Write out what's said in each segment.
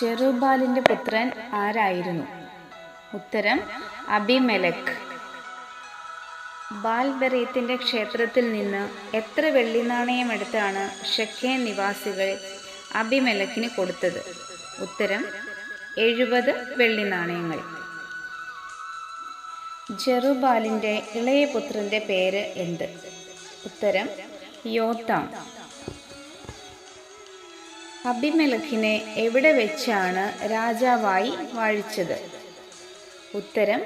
ജെറുബാലിന്റെ പുത്രൻ ആരായിരുന്നു? ഉത്തരം അബിമെലക് ബാൽബെറിയത്തിന്റെ ക്ഷേത്രത്തിൽ നിന്ന് എത്ര വെള്ളി നാണയമെടുത്താണ് ഷെഖേ നിവാസികൾ അബിമെലക്കിന് കൊടുത്തത്? ഉത്തരം എഴുപത് വെള്ളി നാണയങ്ങൾ. ജെറുബാലിന്റെ ഇളയ പുത്രന്റെ പേര് എന്ത്? ഉത്തരം യോത്താം. അബിമെലക്കിനെ എവിടെ വെച്ചാണ് രാജാവായി വാഴിച്ചത്? ഉത്തരം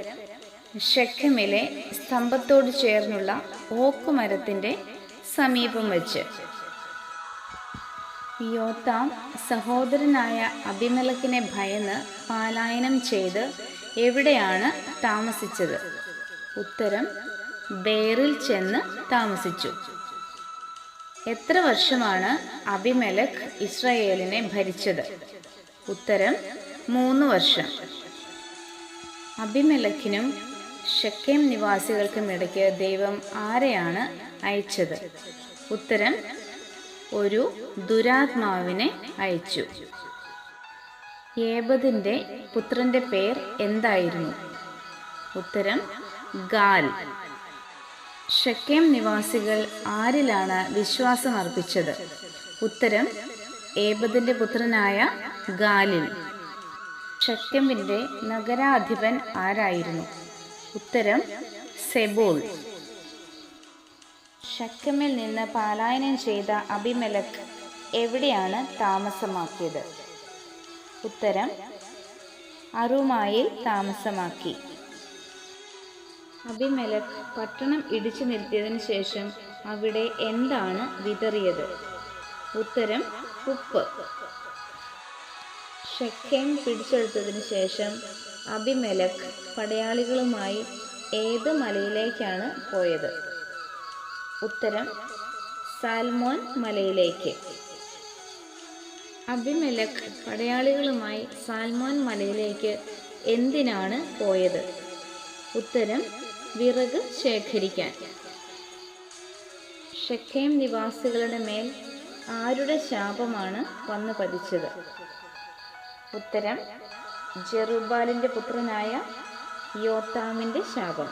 ഷെഖമിലെ സ്തംഭത്തോട് ചേർന്നുള്ള ഓക്കുമരത്തിന്റെ സമീപം വെച്ച്. യോത്താം സഹോദരനായ അബിമലക്കിനെ ഭയന്ന് പാലായനം ചെയ്ത് എവിടെയാണ് താമസിച്ചത്? ഉത്തരം ബേറിൽ ചെന്ന് താമസിച്ചു. എത്ര വർഷമാണ് അബിമലക് ഇസ്രയേലിനെ ഭരിച്ചത്? ഉത്തരം മൂന്ന് വർഷം. അബിമലക്കിനും ഷെക്കേം നിവാസികൾക്കും ഇടയ്ക്ക് ദൈവം ആരെയാണ് അയച്ചത്? ഉത്തരം ഒരു ദുരാത്മാവിനെ അയച്ചു. ഏബദിന്റെ പുത്രന്റെ പേർ എന്തായിരുന്നു? ഉത്തരം ഗാൽ. ഷെക്കേം നിവാസികൾ ആരിലാണ് വിശ്വാസം അർപ്പിച്ചത്? ഉത്തരം ഏബദിന്റെ പുത്രനായ ഗാലിൽ. ഷെക്കമിന്റെ നഗരാധിപൻ ആരായിരുന്നു? ഉത്തരം സെബോൾ. ഷക്കമിൽ നിന്ന് പാലായനം ചെയ്ത അഭിമലക് എവിടെയാണ് താമസമാക്കിയത്? ഉത്തരം അറുമായിൽ താമസമാക്കി. അബിമെലക് പട്ടണം ഇടിച്ചു നിർത്തിയതിനു ശേഷം അവിടെ എന്താണ് വിതറിയത്? ഉത്തരം ഉപ്പ്. ഷെക്കേം പിടിച്ചെടുത്തതിന് ശേഷം അഭിമലക് പടയാളികളുമായി ഏത് മലയിലേക്കാണ് പോയത്? ഉത്തരം സാൽമോൻ മലയിലേക്ക്. അഭിമലക് പടയാളികളുമായി സാൽമോൻ മലയിലേക്ക് എന്തിനാണ് പോയത്? ഉത്തരം വിറക് ശേഖരിക്കാൻ. ഷെഖേം നിവാസികളുടെ മേൽ ആരുടെ ശാപമാണ് വന്നു പതിച്ചത്? ഉത്തരം ജെറുബാലിന്റെ പുത്രനായ യോത്താമിന്റെ ശാപം.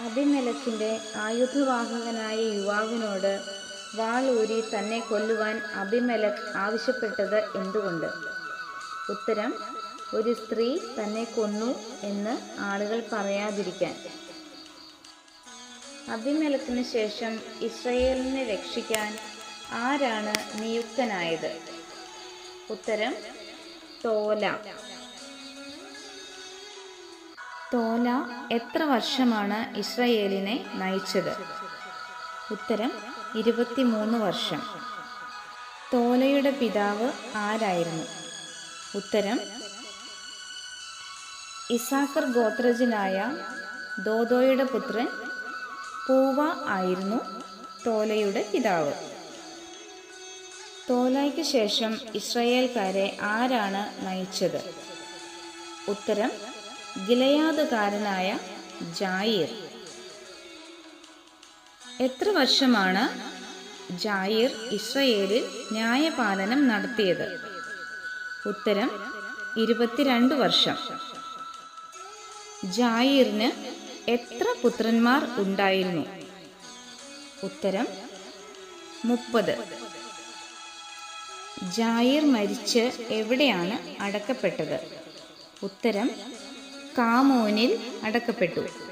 അഭിമലക്കിന്റെ ആയുധവാഹകനായ യുവാവിനോട് വാളൂരി തന്നെ കൊല്ലുവാൻ അഭിമലക് ആവശ്യപ്പെട്ടത് എന്തുകൊണ്ട്? ഉത്തരം ഒരു സ്ത്രീ തന്നെ കൊന്നു എന്ന് ആളുകൾ പറയാതിരിക്കാൻ. അഭിമലത്തിന് ശേഷം ഇസ്രയേലിനെ രക്ഷിക്കാൻ ആരാണ് നിയുക്തനായത്? ഉത്തരം തോല. തോല എത്ര വർഷമാണ് ഇസ്രയേലിനെ നയിച്ചത്? ഉത്തരം ഇരുപത്തിമൂന്ന് വർഷം. തോലയുടെ പിതാവ് ആരായിരുന്നു? ഉത്തരം ഇസാക്കർ ഗോത്രജനായ ദോദോയുടെ പുത്രൻ പൂവ ആയിരുന്നു തോലയുടെ പിതാവ്. തോലയ്ക്ക് ശേഷം ഇസ്രയേൽക്കാരെ ആരാണ് നയിച്ചത്? ഉത്തരം ഗിലയാദുകാരനായ ജായിർ. എത്ര വർഷമാണ് ജായിർ ഇസ്രയേലിൽ ന്യായപാലനം നടത്തിയത്? ഉത്തരം ഇരുപത്തിരണ്ട് വർഷം. ജായിറിന് എത്ര പുത്രന്മാർ ഉണ്ടായിരുന്നു? ഉത്തരം മുപ്പത്. ജായിർ മരിച്ച് എവിടെയാണ് അടക്കപ്പെട്ടത്? ഉത്തരം കാമോനിൽ അടക്കപ്പെട്ടു.